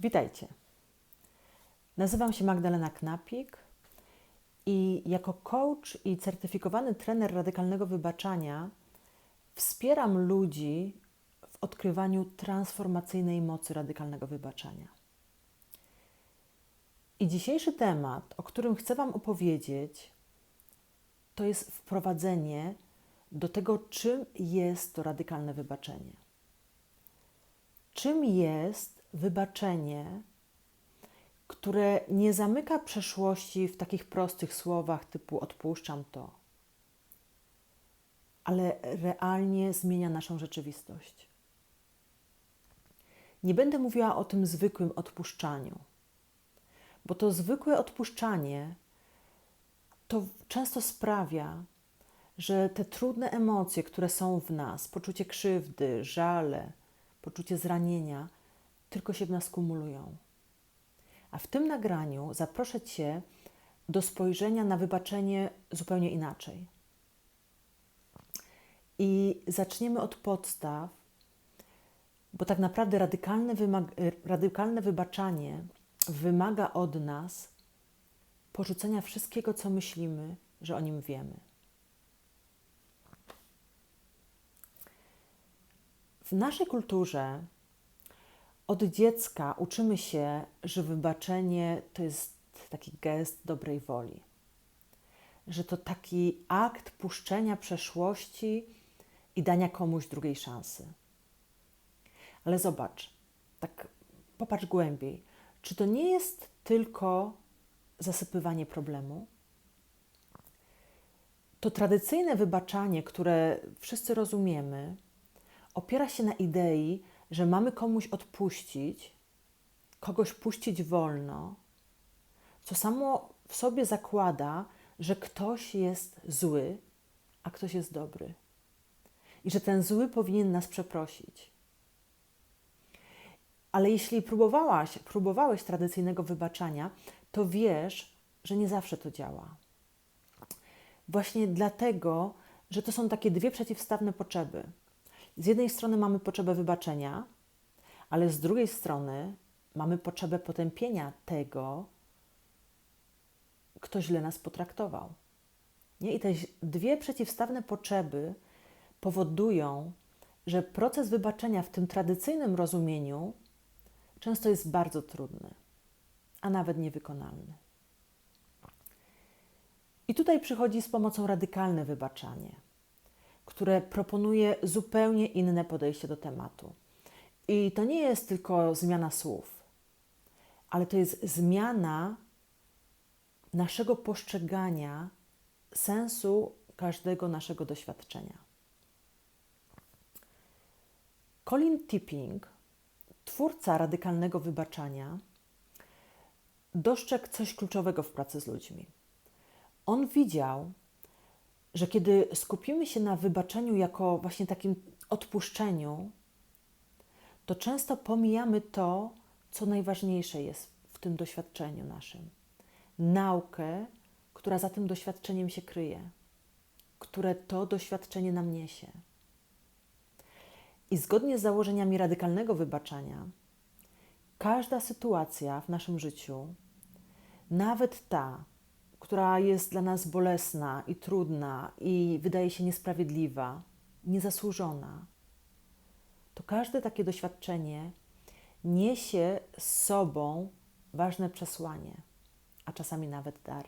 Witajcie. Nazywam się Magdalena Knapik i jako coach i certyfikowany trener radykalnego wybaczania wspieram ludzi w odkrywaniu transformacyjnej mocy radykalnego wybaczania. I dzisiejszy temat, o którym chcę Wam opowiedzieć, to jest wprowadzenie do tego, czym jest to radykalne wybaczenie. Czym jest wybaczenie, które nie zamyka przeszłości w takich prostych słowach typu odpuszczam to, ale realnie zmienia naszą rzeczywistość. Nie będę mówiła o tym zwykłym odpuszczaniu, bo to zwykłe odpuszczanie to często sprawia, że te trudne emocje, które są w nas, poczucie krzywdy, żale, poczucie zranienia, tylko się w nas kumulują. A w tym nagraniu zaproszę Cię do spojrzenia na wybaczenie zupełnie inaczej. I zaczniemy od podstaw, bo tak naprawdę radykalne, radykalne wybaczanie wymaga od nas porzucenia wszystkiego, co myślimy, że o nim wiemy. W naszej kulturze od dziecka uczymy się, że wybaczenie to jest taki gest dobrej woli, że to taki akt puszczenia przeszłości i dania komuś drugiej szansy. Ale zobacz, tak popatrz głębiej, czy to nie jest tylko zasypywanie problemu? To tradycyjne wybaczanie, które wszyscy rozumiemy, opiera się na idei, że mamy komuś odpuścić, kogoś puścić wolno, co samo w sobie zakłada, że ktoś jest zły, a ktoś jest dobry. I że ten zły powinien nas przeprosić. Ale jeśli próbowałaś, próbowałeś tradycyjnego wybaczania, to wiesz, że nie zawsze to działa. Właśnie dlatego, że to są takie dwie przeciwstawne potrzeby. Z jednej strony mamy potrzebę wybaczenia, ale z drugiej strony mamy potrzebę potępienia tego, kto źle nas potraktował. Nie? I te dwie przeciwstawne potrzeby powodują, że proces wybaczenia w tym tradycyjnym rozumieniu często jest bardzo trudny, a nawet niewykonalny. I tutaj przychodzi z pomocą radykalne wybaczanie które proponuje zupełnie inne podejście do tematu. I to nie jest tylko zmiana słów, ale to jest zmiana naszego postrzegania sensu każdego naszego doświadczenia. Colin Tipping, twórca radykalnego wybaczania, dostrzegł coś kluczowego w pracy z ludźmi. On widział, że kiedy skupimy się na wybaczeniu jako właśnie takim odpuszczeniu, to często pomijamy to, co najważniejsze jest w tym doświadczeniu naszym. Naukę, która za tym doświadczeniem się kryje, które to doświadczenie nam niesie. I zgodnie z założeniami radykalnego wybaczania, każda sytuacja w naszym życiu, nawet ta, która jest dla nas bolesna i trudna i wydaje się niesprawiedliwa, niezasłużona, to każde takie doświadczenie niesie z sobą ważne przesłanie, a czasami nawet dar.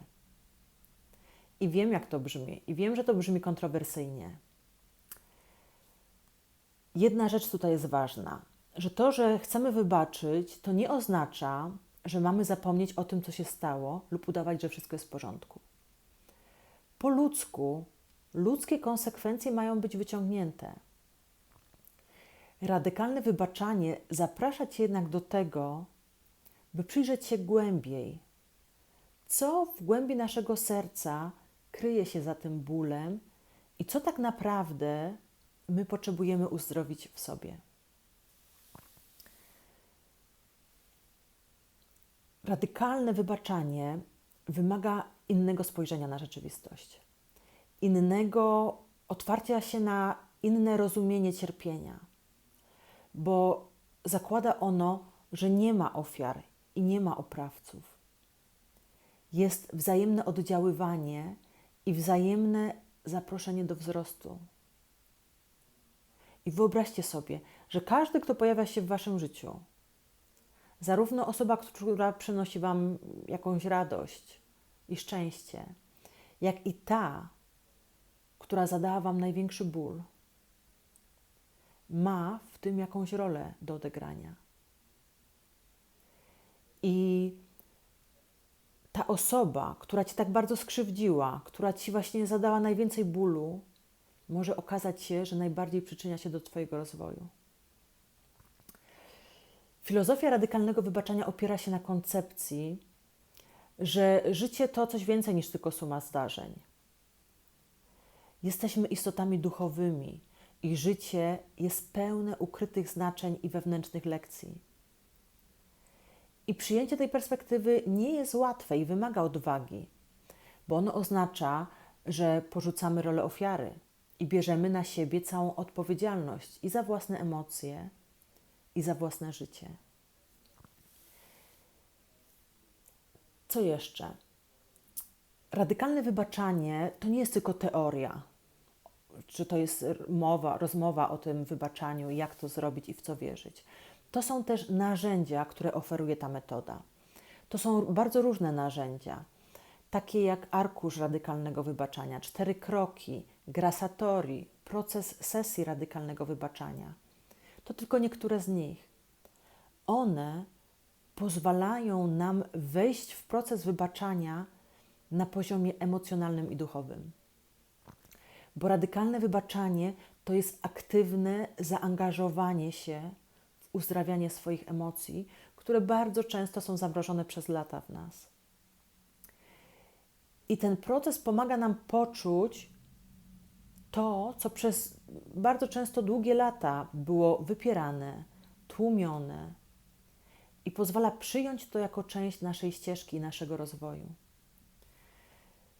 I wiem, jak to brzmi, i wiem, że to brzmi kontrowersyjnie. Jedna rzecz tutaj jest ważna, że to, że chcemy wybaczyć, to nie oznacza, że mamy zapomnieć o tym, co się stało, lub udawać, że wszystko jest w porządku. Po ludzku, ludzkie konsekwencje mają być wyciągnięte. Radykalne wybaczanie zaprasza Cię jednak do tego, by przyjrzeć się głębiej, co w głębi naszego serca kryje się za tym bólem i co tak naprawdę my potrzebujemy uzdrowić w sobie. Radykalne wybaczanie wymaga innego spojrzenia na rzeczywistość, innego otwarcia się na inne rozumienie cierpienia, bo zakłada ono że nie ma ofiar i nie ma oprawców. Jest wzajemne oddziaływanie i wzajemne zaproszenie do wzrostu. I wyobraźcie sobie, że każdy, kto pojawia się w waszym życiu, zarówno osoba, która przynosi wam jakąś radość i szczęście, jak i ta, która zadała wam największy ból, ma w tym jakąś rolę do odegrania. I ta osoba, która ci tak bardzo skrzywdziła, która ci właśnie zadała najwięcej bólu, może okazać się, że najbardziej przyczynia się do Twojego rozwoju. Filozofia radykalnego wybaczania opiera się na koncepcji, że życie to coś więcej niż tylko suma zdarzeń. Jesteśmy istotami duchowymi i życie jest pełne ukrytych znaczeń i wewnętrznych lekcji. I przyjęcie tej perspektywy nie jest łatwe i wymaga odwagi, bo ono oznacza, że porzucamy rolę ofiary i bierzemy na siebie całą odpowiedzialność i za własne emocje, i za własne życie. Co jeszcze? Radykalne wybaczanie to nie jest tylko teoria, czy to jest mowa, rozmowa o tym wybaczaniu, jak to zrobić i w co wierzyć. To są też narzędzia, które oferuje ta metoda. To są bardzo różne narzędzia, takie jak arkusz radykalnego wybaczania, cztery kroki, grasatori, proces sesji radykalnego wybaczania. To tylko niektóre z nich. One pozwalają nam wejść w proces wybaczania na poziomie emocjonalnym i duchowym. Bo radykalne wybaczanie to jest aktywne zaangażowanie się w uzdrawianie swoich emocji, które bardzo często są zamrożone przez lata w nas. I ten proces pomaga nam poczuć to, co przez bardzo często długie lata było wypierane, tłumione, i pozwala przyjąć to jako część naszej ścieżki naszego rozwoju.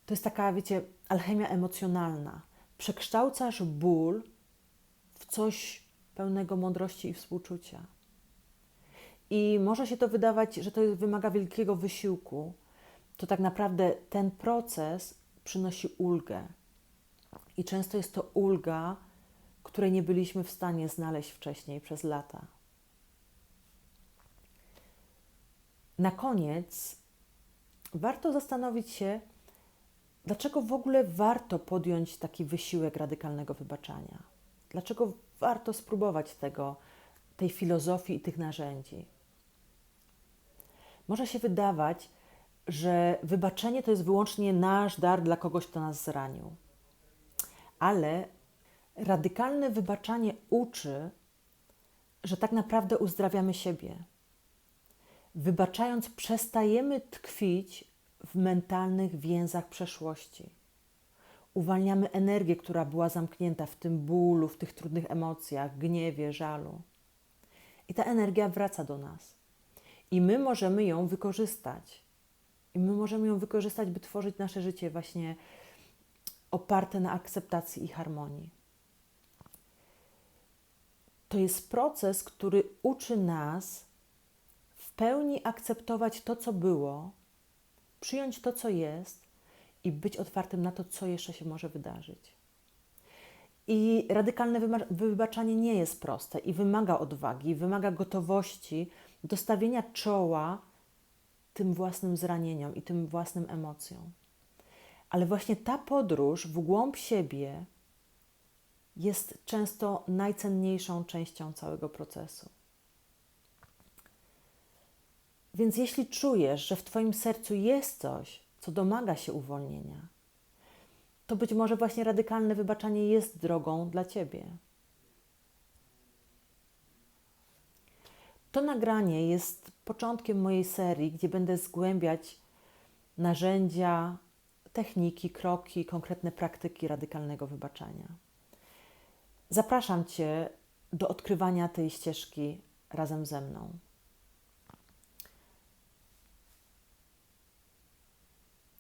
To jest taka, wiecie, alchemia emocjonalna. Przekształcasz ból w coś pełnego mądrości i współczucia. I może się to wydawać, że to wymaga wielkiego wysiłku, to tak naprawdę ten proces przynosi ulgę. I często jest to ulga, której nie byliśmy w stanie znaleźć wcześniej przez lata. Na koniec warto zastanowić się, dlaczego w ogóle warto podjąć taki wysiłek radykalnego wybaczania. Dlaczego warto spróbować tego, tej filozofii i tych narzędzi. Może się wydawać, że wybaczenie to jest wyłącznie nasz dar dla kogoś, kto nas zranił. Ale radykalne wybaczanie uczy, że tak naprawdę uzdrawiamy siebie. Wybaczając, przestajemy tkwić w mentalnych więzach przeszłości. Uwalniamy energię, która była zamknięta w tym bólu, w tych trudnych emocjach, gniewie, żalu. I ta energia wraca do nas. I my możemy ją wykorzystać. I my możemy ją wykorzystać, by tworzyć nasze życie właśnie oparte na akceptacji i harmonii. To jest proces, który uczy nas w pełni akceptować to, co było, przyjąć to, co jest i być otwartym na to, co jeszcze się może wydarzyć. I radykalne wybaczanie nie jest proste i wymaga odwagi, wymaga gotowości do stawienia czoła tym własnym zranieniom i tym własnym emocjom. Ale właśnie ta podróż w głąb siebie jest często najcenniejszą częścią całego procesu. Więc jeśli czujesz, że w Twoim sercu jest coś, co domaga się uwolnienia, to być może właśnie radykalne wybaczanie jest drogą dla Ciebie. To nagranie jest początkiem mojej serii, gdzie będę zgłębiać narzędzia, techniki, kroki, konkretne praktyki radykalnego wybaczania. Zapraszam Cię do odkrywania tej ścieżki razem ze mną.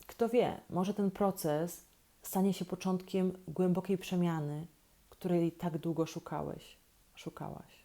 Kto wie, może ten proces stanie się początkiem głębokiej przemiany, której tak długo szukałeś, szukałaś.